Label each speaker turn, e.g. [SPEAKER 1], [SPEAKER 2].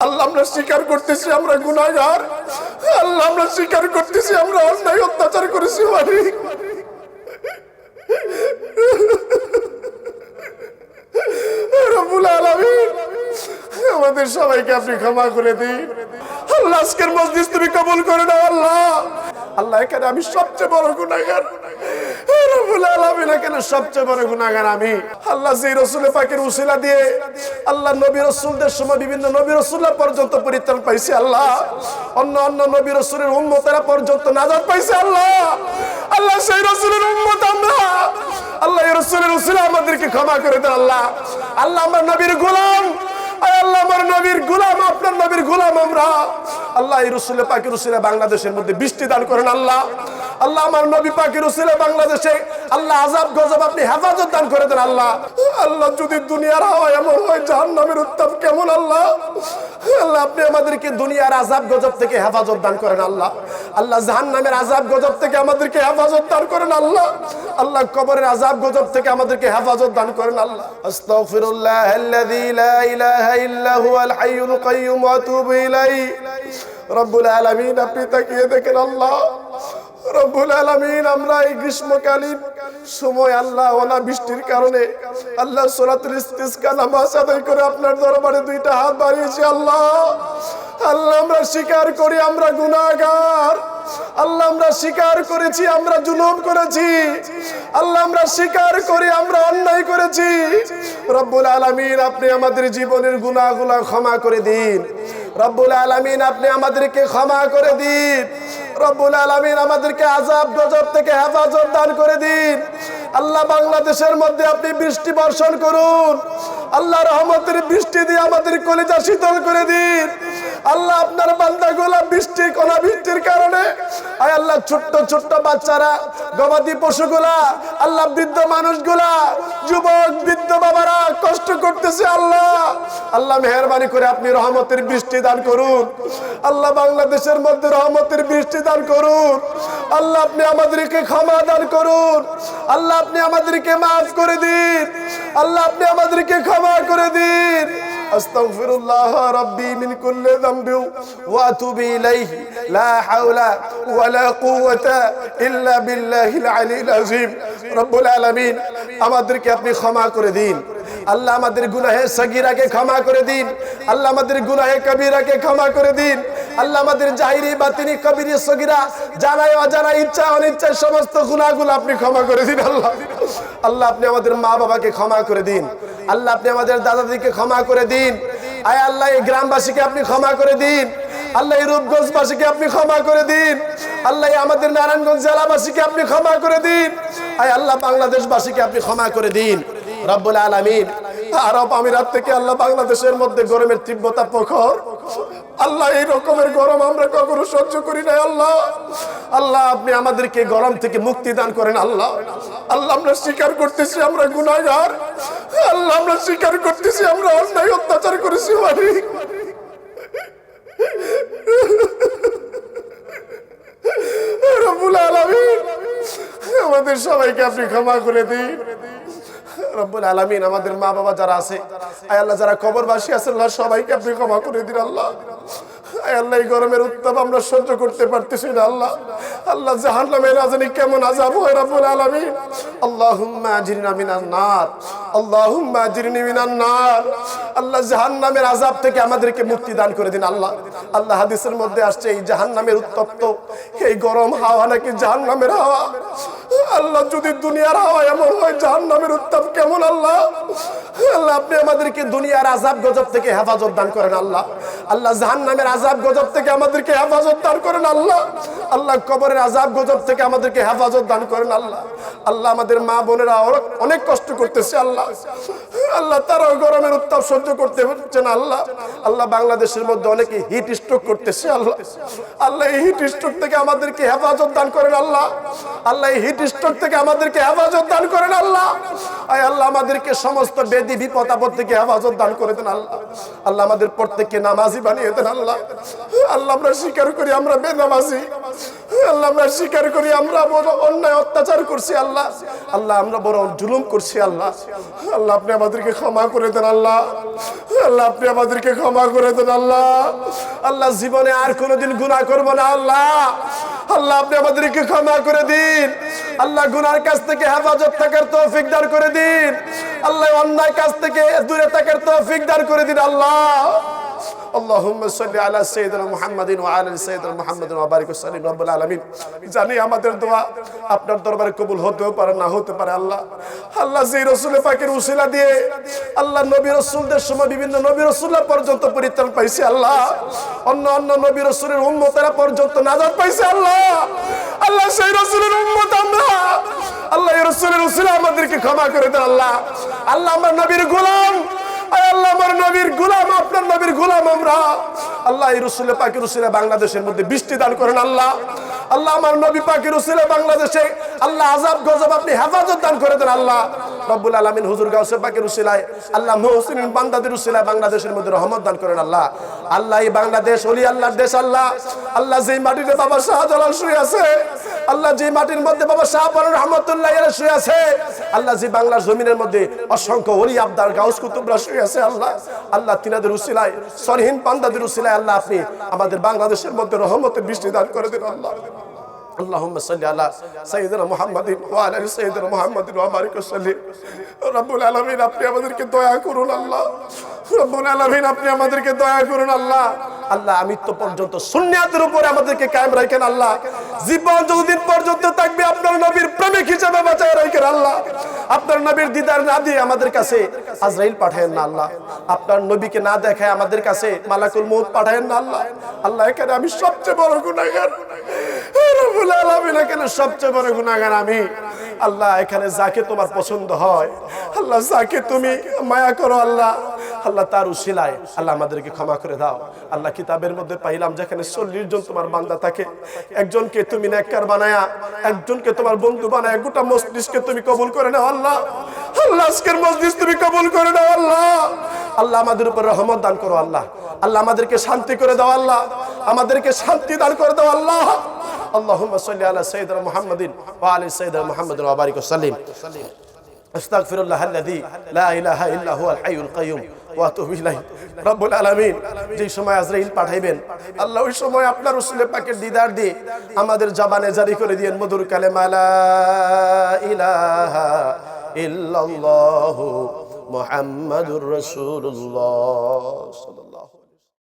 [SPEAKER 1] আল্লাহ আমরা স্বীকার করতেছি আমরা গুনাহগার। আল্লাহ আমরা স্বীকার করতেছি আমরা অন্যায় অত্যাচার করেছি, মালিক। আমাদের সবাইকে আপনি ক্ষমা করে দিন। আল্লাহ আজকের মসজিদ তুমি কবুল করে নাও, আল্লাহ। আল্লাহ এখানে আমি সবচেয়ে বড় গুনাহগার। আমাদেরকে ক্ষমা করে দেন আল্লাহ। আল্লাহ আমরা নবীর গোলাম। আল্লাহ আমার নবীর গোলাম, আপনার নবীর গোলাম আমরা। আল্লাহ রসুলে বাংলাদেশের মধ্যে বৃষ্টি দান করেন আল্লাহ। আল্লাহ আমার নবী পাখির বাংলাদেশে আল্লাহ আজাব গজব আপনি হেফাজত দান করে দেন আল্লাহ। আল্লাহ, যদি দুনিয়ার হাওয়া এমন হয় জাহান নামের উত্তাপ কেমন আল্লাহ? আল্লাহ, আপনি আমাদেরকে দুনিয়ার আজাব গজব থেকে হেফাজত দান করেন আল্লাহ। আল্লাহ জাহান নামের আজাব গজব থেকে আমাদেরকে হেফাজত দান করেন আল্লাহ। আল্লাহ, কবরের আজাব গজব থেকে আমাদেরকে হেফাজত দান করেন আল্লাহ। আস্তাগফিরুল্লাহ আল্লাযী লা ইলাহা ইল্লা হুয়াল হাইয়ুল কাইয়্যুম ওয়া আতুবু ইলাইহি। রব্বুল আলামিন, আপনি তাকিয়ে দেখেন আল্লাহ। রব্বুল আলামিন, আমরা এই গ্রীষ্মকালীন সময় আল্লাহ ওনা বৃষ্টির কারণে আল্লাহ সোলাতুল ইস্তিসকা নামাজ আদায় করে আপনার দরবারে দুইটা হাত বাড়িয়েছি আল্লাহ। আল্লাহ আমরা স্বীকার করি, আমরা গুনাহগার। আল্লাহ আমরা স্বীকার করেছি, আমরা জুলুম করেছি। আল্লাহ আমরা স্বীকার করি, আমরা অন্যায় করেছি। রব্বুল আলামিন, আপনি আমাদের জীবনের গুনাহগুলা ক্ষমা করে দিন। রব্বুল আলামিন, আপনি আমাদেরকে ক্ষমা করে দিন। রব্বুল আলামিন আমাদেরকে আজাব গজব থেকে হেফাজত দান করে দিন। আল্লাহ বাংলাদেশের মধ্যে আপনি বৃষ্টি বর্ষণ করুন। আল্লাহ রহমতের বৃষ্টি দিয়ে আমাদের কলিজা শীতল করে দিন। আল্লাহ আপনার বান্দাগুলা বৃষ্টি কোনা বৃষ্টির কারণে, আয় আল্লাহ ছোট্ট ছোট্ট বাচ্চারা, গবাদি পশুগুলা, আল্লাহ বৃদ্ধ মানুষগুলা, যুবক, বৃদ্ধ বাবারা, কষ্ট করতেছে আল্লাহ। আল্লাহ মেহরবানি করে আপনি রহমতের বৃষ্টি দান করুন। আল্লাহ বাংলাদেশের মধ্যে রহমতের বৃষ্টি দান করুন আল্লাহ আপনি আমাদেরকে ক্ষমা দান করুন আল্লাহ আপনি আমাদেরকে মাফ করে দিন আল্লাহ আপনি আমাদেরকে ক্ষমা করে দিন أستغفر الله ربي من كل ذنب وأتوب إليه لا حول ولا قوة إلا بالله العلي العظيم رب العالمين أما درك يا خما كردين আল্লাহ আমাদের গুনাহে সগিরাকে ক্ষমা করে দিন। আল্লাহ আমাদের গুনাহে কবিরাকে ক্ষমা করে দিন। আল্লাহ আমাদের জাহিরি, বাতিনি, কবিরি, সগিরা জানাই অজানা ইচ্ছা অনিচ্ছা সমস্ত গুনাহগুলো আপনি ক্ষমা করে দিন আল্লাহ। আল্লাহ আপনি আমাদের মা বাবাকে ক্ষমা করে দিন। আল্লাহ আপনি আমাদের দাদা দিদিকে ক্ষমা করে দিন। আয় আল্লাহ, এই গ্রামবাসীকে আপনি ক্ষমা করে দিন। আল্লাহ রূপগঞ্জবাসীকে আপনি ক্ষমা করে দিন। আল্লাহ আমাদের নারায়ণগঞ্জ জেলাবাসীকে আপনি ক্ষমা করে দিন। আয় আল্লাহ, বাংলাদেশবাসীকে আপনি ক্ষমা করে দিন। রব্বুল আলামিন। আরব আমিরাত থেকে আল্লাহ বাংলাদেশের মধ্যে গরমের তীব্রতা প্রখর। আল্লাহ, এই রকমের গরম আমরা কখনো সহ্য করি না আল্লাহ। আল্লাহ, আপনি আমাদেরকে গরম থেকে মুক্তি দান করেন, আল্লাহ। আল্লাহ, আমরা স্বীকার করতেছি আমরা গুনাহগার। আল্লাহ, আমরা স্বীকার করতেছি আমরা অন্যায় অত্যাচার করেছি, মালিক। রব্বুল আলামিন, আমাদের সবাইকে আপনি ক্ষমা করে দিন। রব্বুল আলামিন আমাদের মা বাবা যারা আছে, আয় আল্লাহ যারা কবরবাসী আছে আল্লাহ সবাইকে আপনি ক্ষমা করে দিন, আল্লাহ। আল্লাহ এই গরমের উত্তাপ আমরা সহ্য করতে পারতেছি না, আল্লাহ। আল্লাহ জাহান্নামে না জানি কেমন আযাব হয় রব্বুল আলামিন। আল্লাহুম্মা আজরিনা মিনান নার। আল্লাহুম্মা আজরিনি মিনান নার। আল্লাহ জাহান্নামের আযাব থেকে আমাদেরকে মুক্তি দান করে দিন, আল্লাহ। আল্লাহ হাদিসের মধ্যে আসছে, এই জাহান্নামের উত্তপ্ত, এই গরম হাওয়া নাকি জাহান্নামের হাওয়া? আল্লাহ যদি দুনিয়ার হাওয়া এমন হয়, জাহান্নামের উত্তাপ কেমন, আল্লাহ? আল্লাহ, আপনি আমাদেরকে দুনিয়ার আজাব গজব থেকে হেফাজত দান করেন, আল্লাহ। আল্লাহ জাহান নামের আজাব গজব থেকে আমাদেরকে হেফাজত দান করেন আল্লাহ। আল্লাহ কবরের আজাব গজব থেকে আমাদেরকে হেফাজত দান করেন আল্লাহ। আল্লাহ আমাদের মা বোনেরা অনেক- কষ্ট করতেছে আল্লাহ। আল্লাহ, তারাও গরমের উত্তাপ সহ্য করতে হচ্ছে না, আল্লাহ। আল্লাহ বাংলাদেশের মধ্যে অনেকে হিট স্ট্রোক করতেছে, আল্লাহ। আল্লাহ এই হিট স্ট্রোক থেকে আমাদেরকে হেফাজত দান করেন, আল্লাহ। আল্লাহ এই হিট স্ট্রোক থেকে আমাদেরকে হেফাজত দান করেন, আল্লাহ। আয় আল্লাহ, আমাদেরকে সমস্ত বেদি, বিপদ, আপদ থেকে হেফাজত দান করে দেন, আল্লাহ। আল্লাহ আমাদের প্রত্যেককে নামাজি বানিয়ে দেন, আল্লাহ। আল্লাহ আমরা স্বীকার করি আমরা বেনামাজি। আল্লাহ আমরা স্বীকার করি আমরা বড় অন্যায় অত্যাচার করছি, আল্লাহ। আল্লাহ আমরা বড় জুলুম করছি, আল্লাহ। আল্লাহ আপনি আমাদেরকে ক্ষমা করে দেন আল্লাহ। আল্লাহ, আপনি আমাদেরকে ক্ষমা করে দেন আল্লাহ। আল্লাহ, জীবনে আর কোনোদিন গুণা করব না আল্লাহ। আল্লাহ, আপনি আমাদেরকে ক্ষমা করে দিন। আল্লাহ, গুনার কাছ থেকে হেফাজত থাকার তৌফিক দান করে দিন। আল্লাহ, অন্যায় কাছ থেকে দূরে থাকার তৌফিক দান করে দিন আল্লাহ। اللهم صل على سيدنا محمد وعلى ال سيدنا محمد وبارك وسلم رب العالمين জানি আমাদের দোয়া আপনার দরবারে কবুল হতেও পারে না হতে পারে আল্লাহ আল্লাহ যে রসুল পাকের উসিলা দিয়ে আল্লাহ নবী রসুলদের সময় বিভিন্ন নবী রসুল্লাহ পর্যন্ত পরিত্রাণ পাইছে আল্লাহ অন্য অন্য নবী রসুলের উন্মতেরা পর্যন্ত নাজাত পাইছে আল্লাহ আল্লাহ সেই রসুলের উন্মত আমরা আল্লাহ এই রসুলের উসিলা আমাদেরকে ক্ষমা করে দেন আল্লাহ আল্লাহ আমার নবীর গোলাম আয় আল্লাহ আমার নবীর গোলাম, আপনার নবীর গোলাম আমরা। আল্লাহ এই রসুলে পাখির রসুলে বাংলাদেশের মধ্যে বৃষ্টি দান করেন আল্লাহ। আল্লাহ আমার নবী পাকি রসুলে বাংলাদেশে আল্লাহ আজাব গজব আপনি হেফাজত দান করে দেন আল্লাহ। রব্বুল আলমিন হুজুর গাউসে পাখির রসিলায় আল্লাহ মহসিন বান্দাদের রসিলায় বাংলাদেশের মধ্যে রহমত দান করেন আল্লাহ। আল্লাহ এই বাংলাদেশ অলি আল্লাহর দেশ আল্লাহ। আল্লাহ যেই মাটিতে বাবা শাহজালাল শুয়ে আছে, আল্লাহ যে মাটির মধ্যে বাবা শাহপুর রহমতুল্লাহ এরা শুয়ে আছে, আল্লাহ যে বাংলার জমিনের মধ্যে অসংখ্য অলি আবদার, গাউস কুতুবরা শুয়ে আছে আল্লাহ। আল্লাহ তিনাদের উসিলায়, সরহীন পান্দাদের উসিলায় আল্লাহ আপনি আমাদের বাংলাদেশের মধ্যে রহমতের বৃষ্টি দান করে দিন আল্লাহ। اللهم صل على سيدنا محمد وعلى ال سيدنا محمد وبارك وسلم رب العالمين আপনি আমাদেরকে দয়া করুন আল্লাহ রব্বুল আলামিন আপনি আমাদেরকে দয়া করুন আল্লাহ আল্লাহ মৃত্যু পর্যন্ত সুন্নিয়াতের উপরে আমাদেরকে কায়েম রাখেন আল্লাহ জীবন যতদিন পর্যন্ত থাকবে আপনার নবীর প্রেমিক হিসেবে বাঁচায় রাখেন আল্লাহ আপনার নবীর দিদার না দিয়ে আমাদের কাছে আজরাইল পাঠায়েন না আল্লাহ আপনার নবীকে না দেখায় আমাদের কাছে মালাকুল মৌত পাঠায়েন না আল্লাহ আল্লাহ এখানে আমি সবচেয়ে বড় গুনাহগার রব্বুল আলামিন এখানে সবচেয়ে বড় গুনাহগার আমি। আল্লাহ, এখানে যাকে তোমার পছন্দ হয়, আল্লাহ, যাকে তুমি মায়া করো, আল্লাহ আল্লাহ তার উশিলায়, আল্লাহ আমাদেরকে ক্ষমা করে দাও। আল্লাহ কিতাবের মধ্যে পাইলাম যেখানে চল্লিশ জন তোমার বান্দা থাকে। একজনকে তুমি নেককার বানায়া, একজনকে তোমার বন্ধু বানায়, গোটা মসজিদকে তুমি কবুল করে নাও, আল্লাহ। আল্লাহ, আজকের মসজিদ তুমি কবুল করে নাও, আল্লাহ। আল্লাহ আমাদের উপর রহমত দান করো, আল্লাহ। আল্লাহ আমাদেরকে শান্তি করে দাও, আল্লাহ। আমাদেরকে শান্তি দান করে দাও, আল্লাহ। اللهم صل على سيدنا محمد وعلى سيدنا محمد وبارك وسلم استغفر الله الذي لا اله الا هو الحي القيوم واتوب اليه رب العالمين যে সময় আজরাইল পাঠাইবেন আল্লাহ ওই সময় আপনার রাসূল পাকের দিদার দিয়ে আমাদের জবানে জারি করে দিয়েন মধুর কালেমা লা ইলাহা ইল্লাল্লাহু মুহাম্মাদুর রাসূলুল্লাহ